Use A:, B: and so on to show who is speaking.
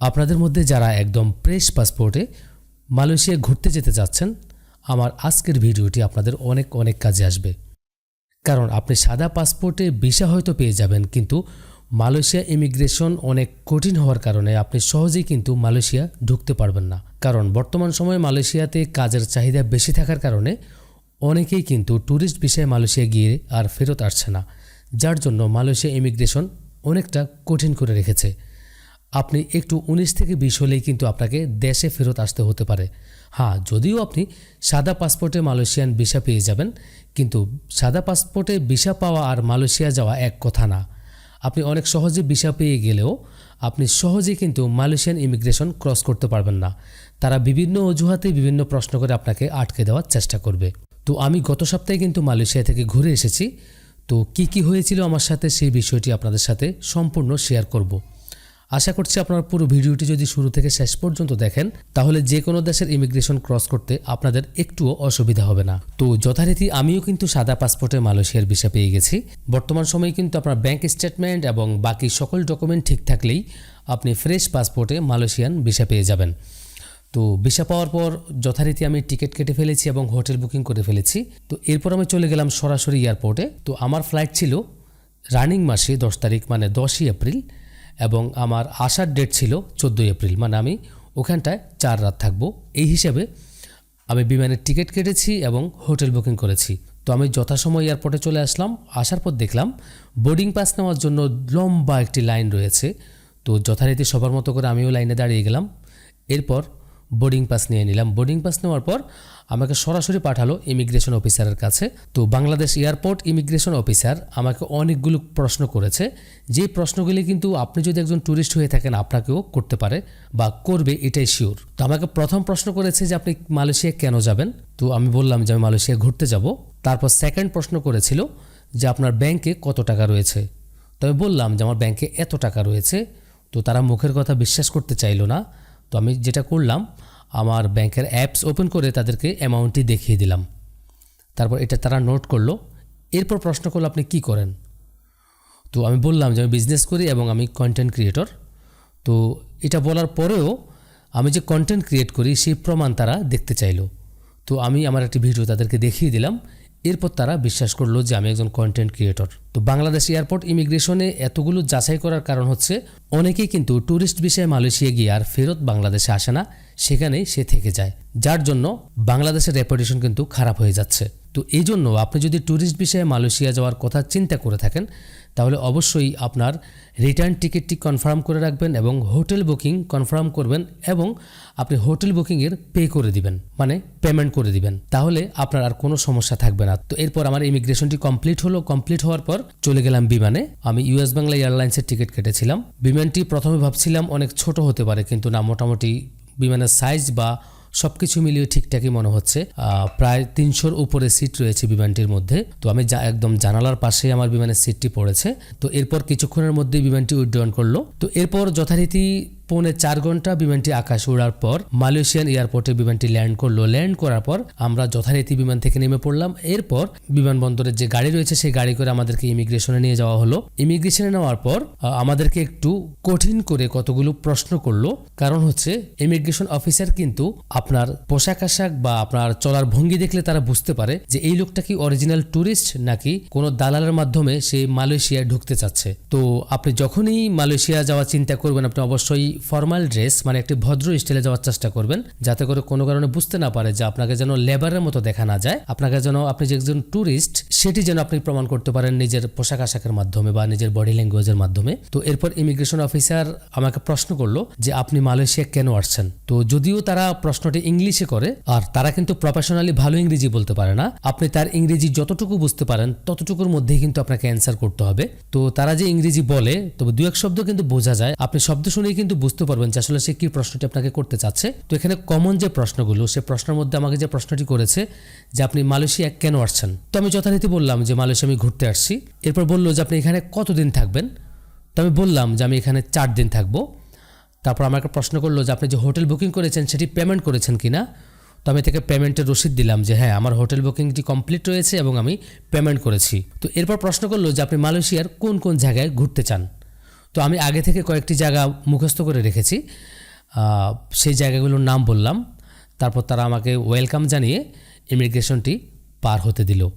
A: আপনাদের মধ্যে যারা একদম প্রেস পাসপোর্টে মালয়েশিয়া ঘুরতে যেতে চাচ্ছেন, আমার আজকের ভিডিওটি আপনাদের অনেক অনেক কাজে আসবে। কারণ আপনি সাদা পাসপোর্টে ভিসা হয়তো পেয়ে যাবেন, কিন্তু মালয়েশিয়া ইমিগ্রেশন অনেক কঠিন হওয়ার কারণে আপনি সহজেই কিন্তু মালয়েশিয়া ঢুকতে পারবেন না। কারণ বর্তমান সময়ে মালয়েশিয়াতে কাজের চাহিদা বেশি থাকার কারণে অনেকেই কিন্তু ট্যুরিস্ট বিষয়ে মালয়েশিয়া গিয়ে আর ফেরত আসছে না, যার জন্য মালয়েশিয়া ইমিগ্রেশন অনেকটা কঠিন করে রেখেছে। আপনি একটু উনিশ থেকে বিশ হলেই কিন্তু আপনাকে দেশে ফেরত আসতে হতে পারে। হ্যাঁ যদিও আপনি সাদা পাসপোর্টে মালয়েশিয়ান ভিসা পেয়ে যাবেন, কিন্তু সাদা পাসপোর্টে ভিসা পাওয়া আর মালয়েশিয়া যাওয়া এক কথা না। আপনি অনেক সহজে ভিসা পেয়ে গেলেও আপনি সহজেই কিন্তু মালয়েশিয়ান ইমিগ্রেশন ক্রস করতে পারবেন না। তারা বিভিন্ন অজুহাতে বিভিন্ন প্রশ্ন করে আপনাকে আটকে দেওয়ার চেষ্টা করবে। তো আমি গত সপ্তাহে কিন্তু মালয়েশিয়া থেকে ঘুরে এসেছি। তো কি কি হয়েছিল আমার সাথে সেই বিষয়টি আপনাদের সাথে সম্পূর্ণ শেয়ার করব। আশা করছি আপনার পুরো ভিডিওটি যদি শুরু থেকে শেষ পর্যন্ত দেখেন, তাহলে যে কোনো দেশের ইমিগ্রেশন ক্রস করতে আপনাদের একটুও অসুবিধা হবে না। তো যথারীতি আমিও কিন্তু সাদা পাসপোর্টে মালয়েশিয়ার ভিসা পেয়ে গেছি। বর্তমান সময়ে কিন্তু আপনার ব্যাংক স্টেটমেন্ট এবং বাকি সকল ডকুমেন্ট ঠিক থাকলেই আপনি ফ্রেশ পাসপোর্টে মালয়েশিয়ান ভিসা পেয়ে যাবেন। তো ভিসা পাওয়ার পর যথারীতি আমি টিকিট কেটে ফেলেছি এবং হোটেল বুকিং করে ফেলেছি। তো এরপর আমি চলে গেলাম সরাসরি এয়ারপোর্টে তো আমার ফ্লাইট ছিল রানিং মাসে দশ তারিখ মানে দশই এপ্রিল। এবং আমার আসার ডেট ছিল চোদ্দোই এপ্রিল। মানে আমি ওখানটায় চার রাত থাকব। এই হিসেবে আমি বিমানের টিকিট কেটেছি এবং হোটেল বুকিং করেছি। তো আমি যথাসময় এয়ারপোর্টে চলে আসলাম। আসার পর দেখলাম বোর্ডিং পাস নেওয়ার জন্য লম্বা একটি লাইন রয়েছে। তো যথারীতি সবার মতো করে আমিও লাইনে দাঁড়িয়ে গেলাম। এরপর বোর্ডিং পাস নিয়ে নিলাম। বোর্ডিং পাস নেওয়ার পর আমাকে সরাসরি পাঠালো ইমিগ্রেশন অফিসারের কাছে। তো বাংলাদেশ এয়ারপোর্ট ইমিগ্রেশন অফিসার আমাকে অনেকগুলো প্রশ্ন করেছে। যে প্রশ্নগুলি কিন্তু আপনি যদি একজন ট্যুরিস্ট হয়ে থাকেন, আপনাকেও করতে পারে বা করবে, এটাই শিওর তো আমাকে প্রথম প্রশ্ন করেছে যে আপনি মালয়েশিয়া কেন যাবেন? তো আমি বললাম যে আমি মালয়েশিয়া ঘুরতে যাব। তারপর সেকেন্ড প্রশ্ন করেছিল যে আপনার ব্যাংকে কত টাকা রয়েছে? তো আমি বললাম যে আমার ব্যাংকে এত টাকা রয়েছে। তো তারা মুখের কথা বিশ্বাস করতে চাইলো না। তো আমি যেটা করলাম, আমার ব্যাংকের অ্যাপস ওপেন করে তাদেরকে অ্যামাউন্টটি দেখিয়ে দিলাম। তারপর এটা তারা নোট করল। এরপর প্রশ্ন করল, আপনি কি করেন? তো আমি বললাম যে, আমি বিজনেস করি এবং আমি কন্টেন্ট ক্রিয়েটর তো এটা বলার পরেও আমি যে কন্টেন্ট ক্রিয়েট করি, সেই প্রমাণ তারা দেখতে চাইলো। তো আমি আমার একটি ভিডিও তাদেরকে দেখিয়ে দিলাম। এরপর তারা বিশ্বাস করল যে আমি একজন কন্টেন্ট ক্রিয়েটর তো বাংলাদেশ এয়ারপোর্ট ইমিগ্রেশনে এতগুলো যাচাই করার কারণ হচ্ছে, অনেকেই কিন্তু ট্যুরিস্ট বিষয়ে মালয়েশিয়া গিয়ে আর ফেরত বাংলাদেশে আসে না, সেখানেই সে থেকে যায়। যার জন্য বাংলাদেশের রেপুটেশন কিন্তু খারাপ হয়ে যাচ্ছে। তো এই জন্য আপনি যদি ট্যুরিস্ট বিষয়ে মালয়েশিয়া যাওয়ার কথা চিন্তা করে থাকেন, তাহলে অবশ্যই আপনার রিটার্ন টিকিটটি কনফার্ম করে রাখবেন এবং হোটেল বুকিং কনফার্ম করবেন এবং আপনি হোটেল বুকিংয়ের পে করে দিবেন মানে পেমেন্ট করে দিবেন। তাহলে আপনার আর কোনো সমস্যা থাকবে না। তো এরপর আমার ইমিগ্রেশনটি কমপ্লিট হলো। কমপ্লিট হওয়ার পর চলে গেলাম বিমানে। আমি ইউএস বাংলা এয়ারলাইন্সের টিকিট কেটেছিলাম। বিমানটি প্রথমে ভাবছিলাম অনেক ছোট হতে পারে, কিন্তু না, মোটামুটি বিমানের সাইজ বা সব কিছু মিলিয়ে ঠিকঠাকই মনে হচ্ছে। প্রায় তিনশোর উপরে সিট রয়েছে বিমানটির মধ্যে। তো আমি যা একদম জানালার পাশে আমার বিমানের সিটটি পড়েছে। তো এরপর কিছুক্ষণের মধ্যেই বিমানটি উড্ডয়ন করল। তো এরপর যথারীতি পৌনে চার ঘণ্টা বিমানটি আকাশে উড়ার পর মালয়েশিয়ান এয়ারপোর্টে বিমানটি ল্যান্ড করল। ল্যান্ড করার পর আমরা যথারীতি বিমান থেকে নেমে পড়লাম। এরপর বিমানবন্দরের যে গাড়ি রয়েছে, সেই গাড়ি করে আমাদেরকে ইমিগ্রেশনে নিয়ে যাওয়া হলো। ইমিগ্রেশনে নেওয়ার পর আমাদেরকে একটু কঠিন করে কতগুলো প্রশ্ন করল। কারণ হচ্ছে ইমিগ্রেশন অফিসার কিন্তু আপনার পোশাক আশাক বা আপনার চলার ভঙ্গি দেখলে তারা বুঝতে পারে যে এই লোকটা কি অরিজিনাল ট্যুরিস্ট নাকি কোনো দালালের মাধ্যমে সে মালয়েশিয়ায় ঢুকতে চাচ্ছে। তো আপনি যখনই মালয়েশিয়া যাওয়ার চিন্তা করবেন, আপনি অবশ্যই ফর্মাল ড্রেস মানে একটি ভদ্র স্টাইলে যাওয়ার চেষ্টা করবেন, যাতে করে কোনো কারণে বুঝতে না পারে যে আপনাকে যেন লেবারের মতো দেখা না যায়। আপনাকে যেন আপনি যে একজন ট্যুরিস্ট সেটি যেন আপনি প্রমাণ করতে পারেন নিজের পোশাক আশাকের মাধ্যমে বা নিজের বডি ল্যাঙ্গুয়েজের মাধ্যমে। তো এরপর ইমিগ্রেশন অফিসার আমাকে প্রশ্ন করল যে, আপনি মালয়েশিয়া কেন আসছেন? তো যদিও তারা প্রশ্নটি ইংলিশে করে, আর তারা কিন্তু প্রফেশনালি ভালো ইংরেজি বলতে পারে না। আপনি তার ইংরেজি যতটুকু বুঝতে পারেন, ততটুকুর মধ্যেই কিন্তু আপনাকে অ্যান্সার করতে হবে। তো তারা যে ইংরেজি বলে, তবে দু এক শব্দ কিন্তু বোঝা যায়। আপনি শব্দ শুনেই কিন্তু বুঝতে পারবেন যে আসলে সে কি প্রশ্নটি আপনাকে করতে চাচ্ছে। তো এখানে কমন যে প্রশ্নগুলো, সে প্রশ্নের মধ্যে আমাকে যে প্রশ্নটি করেছে যে আপনি মালয়েশিয়া কেন আসছেন। তো আমি যথারীতি বললাম যে মালয়েশিয়া আমি ঘুরতে আসছি। এরপর বলল যে আপনি এখানে কতদিন থাকবেন? তো আমি বললাম যে আমি এখানে চার দিন থাকব। তারপর আমাকে প্রশ্ন করল যে আপনি যে হোটেল বুকিং করেছেন, সেটি পেমেন্ট করেছেন কিনা তো আমি তাকে পেমেন্টের রসিদ দিলাম যে হ্যাঁ আমার হোটেল বুকিংটি কমপ্লিট রয়েছে এবং আমি পেমেন্ট করেছি। তো এরপর প্রশ্ন করল যে আপনি মালয়েশিয়ার কোন কোন জায়গায় ঘুরতে চান? তো আমি আগে থেকে কয়েকটি জায়গা মুখস্থ করে রেখেছি। সেই জায়গাগুলোর নাম বললাম। তারপর তারা আমাকে ওয়েলকাম জানিয়ে ইমিগ্রেশনটি পার হতে দিল।